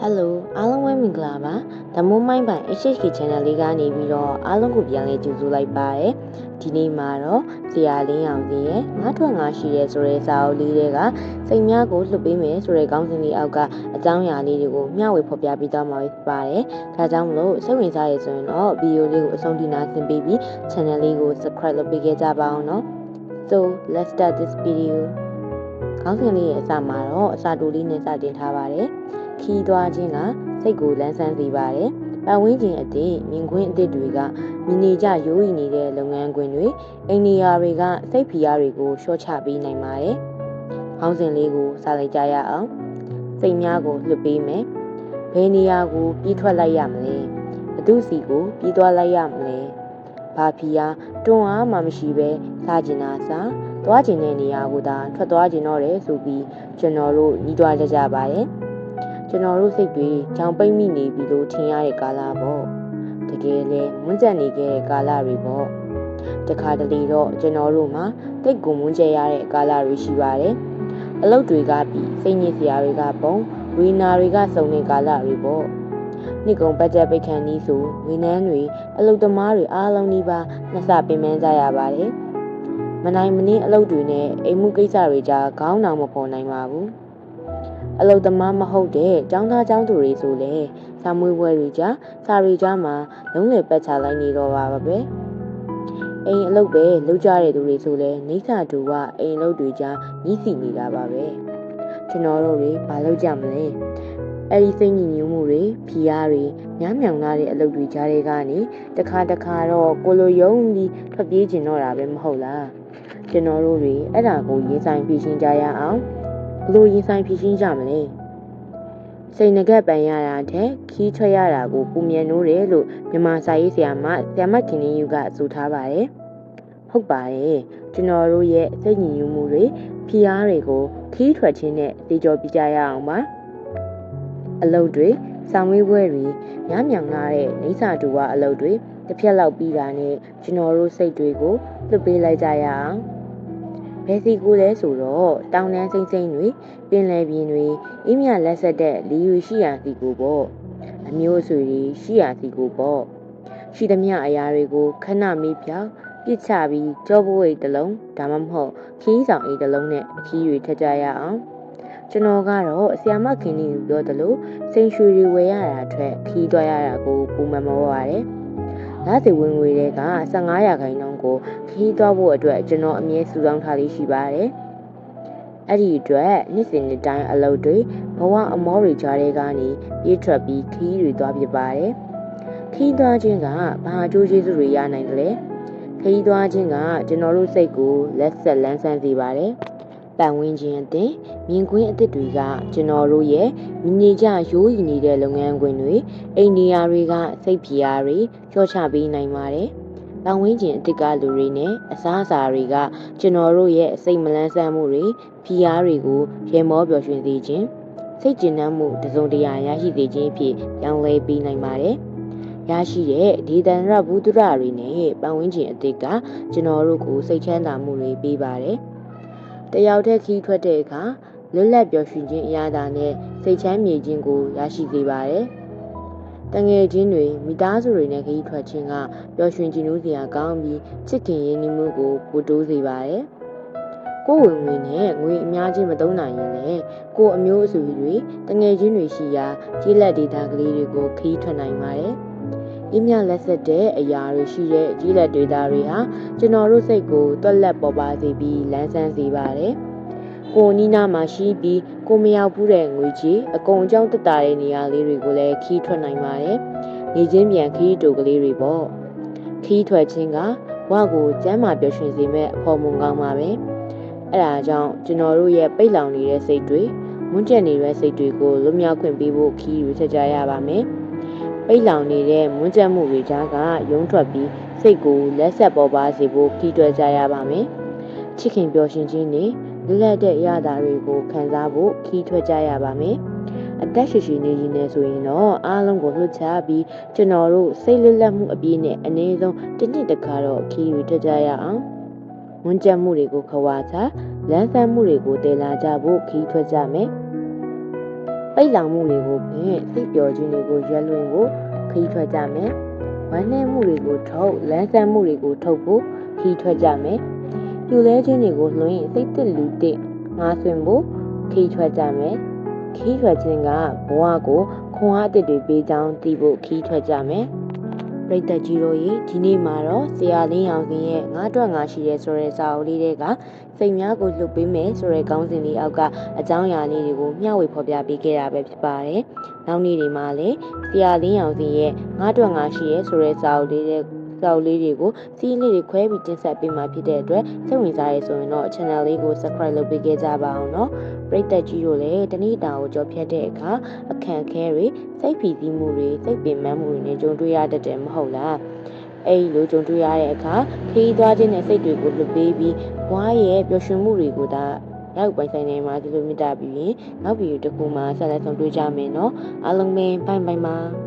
Hello အားလုံးပဲမင်္ဂလာပါ The Moment by HHK Channel လေးကနေပြီးတော့အားလုံးကိုပြန်လည်ကြိုဆိုလိုက်ပါရယ်ဒီနေ့မှာတော့ဇရာလင်းအောင်ကြီးရဲ့ငါးထွက်ငါရှိရဲဆိုတဲ့စာအုပ်လေးတွေကစိတ်များကိုလှုပ်ပေးမယ်ဆိုတဲ့ခေါင်းစဉ်လေးအောက်ကအကြောင်းအရာလေးတွေကိုမျှဝေဖော်ပြပေးသွားမှာဖြစ်ပါတယ်ဒါကြောင့်မလို့စိတ်ဝင်စားရဆိုရင်တော့ဗီဒီယိုလေးကိုအဆုံးထိနားဆင်ပေးပြီး channel လေးကို subscribe လုပ်ပေးခဲ့ကြပါအောင်နော် So let's start this video ခေါင်းစဉ်လေးရဲ့အစမှာတော့အစာတူလေးနဲ့စတင်ထားပါတယ် ခီးသွားခြင်းကစိတ်ကိုလန်းဆန်းစေပါတယ်။ပတ်ဝန်းကျင်အသည့်မြင်ကွင်းအသည့်တွေကမိနေကြရိုးရီနေတဲ့လုပ်ငန်းခွင်တွေအိမ်နေရာတွေကစိတ်ဖီယားတွေကိုရှော့ချပေးနိုင်ပါတယ်။ခေါင်းစဉ်လေးကိုစလိုက်ကြရအောင်။စိတ်များကိုလွှတ်ပေးမယ်။ဘယ်နေရာကိုပြေးထွက်လိုက်ရမလဲ။ဘသူစီကိုပြေးသွားလိုက်ရမလဲ။ဘာဖီယားတွန်းအားမှမရှိပဲစားကျင်တာစားသွားကျင်တဲ့နေရာကိုသာထွက်သွားကျင်တော့တယ်ဆိုပြီးကျွန်တော်တို့ညီးတွားကြကြပါတယ်။ ကျွန်တော်တို့စိတ်တွေကြောင်ပိတ်မိနေပြီလို့ထင်ရတဲ့ကာလပေါ့တကယ်လဲမွန်းကျက်နေခဲ့တဲ့ကာလတွေပေါ့တခါတလေတော့ကျွန်တော်တို့မှာတိတ်ကိုမွန်းကျက်ရတဲ့ကာလတွေရှိပါတယ်အလုပ်တွေကပြီးစိတ်ညစ်စရာတွေကပုံဝီနာတွေကစုံတဲ့ကာလတွေပေါ့နှစ်ကုန်ဘတ်ဂျက်ပိတ်ခန့်နီးဆိုဝင်းနှန်းတွေအလုပ်သမားတွေအားလုံးဒီပါနှစပင်ပန်းကြရပါတယ်မနိုင်မနှင်းအလုပ်တွေနဲ့အိမ်မှုကိစ္စတွေကြားခေါင်းတောင်မပေါ်နိုင်ပါဘူး အလုသမားမဟုတ်တဲ့ចောင်းသားចောင်းသူတွေဆိုလဲစာမွေးပွဲတွေကြစာတွေကြမှာလုံးလေပတ်ချလိုက်နေတော့ပါပဲအိမ်အလုတ်ပဲလှုပ်ကြတဲ့သူတွေဆိုလဲနေစာတူကအိမ်အလုတ်တွေကြားညှိစီနေတာပါပဲကျွန်တော်တို့တွေမလုပ်ကြမလဲအဲ့ဒီစိတ်ညစ်ညူးမှုတွေဖီးယားတွေညမ်းမြောင်လာတဲ့အလုပ်တွေကြားတွေကနေတခါတခါတော့ကိုလိုယုံပြီးထွက်ပြေးကျင်တော့တာပဲမဟုတ်လားကျွန်တော်တို့တွေအဲ့ဒါကိုရေးဆိုင်ပြရှင်းကြရအောင် ဘလို့ရင်ဆိုင်ဖြစ်ရှင်းကြမလဲစိတ်ငကက်ပန်ရတာတဲ့ခီးထွက်ရတာကိုပူမြန်နိုးတယ်လို့မြန်မာစာရေးဆရာမဆရာမခင်လေးယူကဆိုထားပါတယ်ဟုတ်ပါတယ်ကျွန်တော်တို့ရဲ့စိတ်ညစ်ညူးမှုတွေဖီးအားတွေကိုခီးထွက်ခြင်းနဲ့သိကြောပြကြရအောင်ပါအလုပ်တွေဆောင်းဝေးပွဲတွေညံ့မြောင်လာတဲ့နေစာတူဝအလုပ်တွေတစ်ဖြက်လောက်ပြီးတာနဲ့ကျွန်တော်တို့စိတ်တွေကိုလွတ်ပေးလိုက်ကြရအောင် ဘယ်စီကိုလဲဆိုတော့တောင်တန်းစိမ့်စိမ့်တွေပင်လယ်ပြင်တွေအင်းမြလက်ဆက်တဲ့လီယူရှိရာစီကိုပေါ့အမျိုးအဆွေတွေရှိရာစီကိုပေါ့ရှိသမျှအရာတွေကိုခဏမေးပြောင်းပြစ်ချပြီးကြောပွေးတစ်လုံးဒါမှမဟုတ်ခီးဆောင်အိတ်တစ်လုံးနဲ့ခီးတွေထက်ကြရအောင်ကျွန်တော်ကတော့ဆီယာမခင်ကြီးကိုပြောသလိုစိန်ရွှေတွေဝယ်ရတာအတွက်ခီးသွားရတာကိုပူမမောပါတယ်။ လာစီဝင်ငွေတွေက15ရာခိုင်နှုန်းကိုခီးသွားဖို့အတွက်ကျွန်တော်အမြဲစုဆောင်းထားလေးရှိပါတယ်။အဲ့ဒီအတွက်နှစ်စဉ်နှစ်တိုင်းအလုပ်တွေဘဝအမောတွေကြားတွေကနေပြေးထွက်ပြီးခီးတွေသွားဖြစ်ပါတယ်။ခီးသွားခြင်းကဘာအကျိုးကျေးဇူးတွေရနိုင်တယ်လဲ။ခီးသွားခြင်းကကျွန်တော်တို့စိတ်ကိုလက်ဆက်လန်းဆန်းစေပါတယ်။ ပန်ဝင်းခြင်းအသင်မြင်ကွင်းအသစ်တွေကကျွန်တော်တို့ရဲ့မြင်နေကြရိုးရီနေတဲ့လုပ်ငန်းခွင်တွေအိမ်နေရာတွေကစိတ်ဖြီအားတွေလျှော့ချပေးနိုင်ပါတယ်။ပန်ဝင်းခြင်းအသစ်ကလူတွေနဲ့အစားအစာတွေကကျွန်တော်တို့ရဲ့စိတ်မလန်းဆန်းမှုတွေဖြီအားတွေကိုရေမောပျော်ရွှင်စေခြင်းစိတ်ကျဉ်နှံ့မှုတစုံတရာရရှိစေခြင်းဖြစ်ပြောင်းလဲပေးနိုင်ပါတယ်။ရရှိတဲ့ဒေသန္တရဘူးဒရတွေနဲ့ပတ်ဝန်းကျင်အသစ်ကကျွန်တော်တို့ကိုစိတ်ချမ်းသာမှုတွေပေးပါတယ်။ တယောက်တည်းခီးထွက်တဲ့အခါလွတ်လပ်ပျော်ရွှင်ခြင်းအရာသာနဲ့စိတ်ချမ်းမြေခြင်းကိုရရှိစေပါတယ်။တငယ်ချင်းတွေမိသားစုတွေနဲ့ခီးထွက်ခြင်းကပျော်ရွှင်ခြင်းလို့စရာကောင်းပြီးချစ်ခင်ရင်းနှီးမှုကိုပိုတိုးစေပါတယ်။ကိုယ်ဝင်ငွေနဲ့ငွေအများကြီးမသုံးနိုင်ရင်လည်းကိုယ်အမျိုးအဆွေတွေတငယ်ချင်းတွေရှိရာကြီးလက်ဒေတာကလေးတွေကိုခီးထွက်နိုင်ပါတယ်။ အင်းမြလက်ဆက်တဲ့အရာတွေရှိတဲ့ကြီးလက်ဒေတာတွေဟာကျွန်တော်တို့စိတ်ကိုတွက်လက်ပေါ်ပါစေပြီးလန်းဆန်းစေပါတယ်။ကိုနီးနားမှာရှိပြီးကိုမရောက်ဘူးတဲ့ငွေကြီးအကုန်အကြောင်းတက်တာတဲ့နေရာလေးတွေကိုလည်းခီးထွက်နိုင်ပါတယ်။နေချင်းပြန်ခီးတူကလေးတွေပေါ့။ခီးထွက်ခြင်းကဝကိုကျမ်းမာပျော်ရွှင်စေမဲ့အဖို့မုံကောင်းပါပဲ။အဲဒါကြောင့်ကျွန်တော်တို့ရဲ့ပိတ်လောင်နေတဲ့စိတ်တွေမွန်းကျက်နေတဲ့စိတ်တွေကိုလွတ်မြောက်ခွင့်ပေးဖို့ခီးယူချက်ကြရပါမယ်။ ပိတ်လောင်နေတဲ့မွန်းကျက်မှုတွေကြားကရုံးထွက်ပြီးစိတ်ကိုလက်ဆက်ပေါ်ပါစေဖို့ခီးတွဲကြရပါမယ်။ချစ်ခင်ပျော်ရွှင်ခြင်းနဲ့လက်လက်တဲ့အရာတွေကိုခံစားဖို့ခီးထွက်ကြရပါမယ်။အသက်ရှိရှိနေရင်လည်းဆိုရင်တော့အားလုံးကိုလွတ်ချပြီးကျွန်တော်တို့စိတ်လွတ်လပ်မှုအပြည့်နဲ့အနည်းဆုံးတစ်နှစ်တစ်ခါတော့ခီးရထွက်ကြရအောင်။မွန်းကျက်မှုတွေကိုခွာချလမ်းဆန်းမှုတွေကိုတည်လာကြဖို့ခီးထွက်ကြမယ်။ ပိတ်လောင်မှုတွေကိုဖြင့်စိတ်ပျော်ခြင်းတွေကိုရွက်လွင်ဖို့ခရီးထွက်ကြမယ်ဝမ်းနည်းမှုတွေကိုထုတ်လန်းဆန်းမှုတွေကိုထုတ်ဖို့ခရီးထွက်ကြမယ်ပြိုလဲခြင်းတွေကိုလွှင့်စိတ်တစ်လူတစ်ငားဆွင်ဖို့ခရီးထွက်ကြမယ်ခီးထွက်ခြင်းကဘဝကိုခွန်အားအသစ်တွေပေးကြောင်းသိဖို့ခီးထွက်ကြမယ် ပရိသတ်ကြီးတို့ရေဒီနေ့မှာတော့ဆရာလင်းအောင်ခင်ရဲ့ငါးတွက်ငါရှိရဲဆိုတဲ့စာအုပ်လေးတွေကစိတ်များကိုလွတ်ပေးမယ်ဆိုတဲ့ခေါင်းစဉ်လေးအောက်ကအကြောင်းအရာလေးတွေကိုမျှဝေဖော်ပြပေးခဲ့တာပဲဖြစ်ပါတယ်။နောက်နေ့တွေမှာလည်းဆရာလင်းအောင်ခင်ရဲ့ငါးတွက်ငါရှိရဲဆိုတဲ့စာအုပ်လေးတွေ စာအုပ်လေးတွေကိုစီးလေးတွေခွဲပြီးတင်ဆက်ပေးမှာဖြစ်တဲ့အတွက်စိတ်ဝင်စားရဆိုရင်တော့ channel လေးကို subscribe လုပ်ပေးခဲ့ကြပါအောင်နော်။ပရိသတ်ကြီးတို့လည်းတနည်းတာကိုကြော်ဖြတ်တဲ့အခါအခန့်ခဲတွေစိတ်ဖိစီးမှုတွေစိတ်ပင်ပန်းမှုတွေနဲ့ကြုံတွေ့ရတတ်တယ်မဟုတ်လား။အဲဒီလိုကြုံတွေ့ရတဲ့အခါခရီးသွားခြင်းနဲ့စိတ်တွေကိုလွတ်ပေးပြီးဘွားရဲ့ပျော်ရွှင်မှုတွေကိုဒါရောက်ပိုင်ဆိုင်နေမှာဒီလိုမြတ်တာပြီးရင်နောက်ဗီဒီယိုတစ်ခုမှာဆက်လက်ဆောင်တွေ့ကြမယ်နော်အားလုံးပဲဘိုင်ဘိုင်ပါ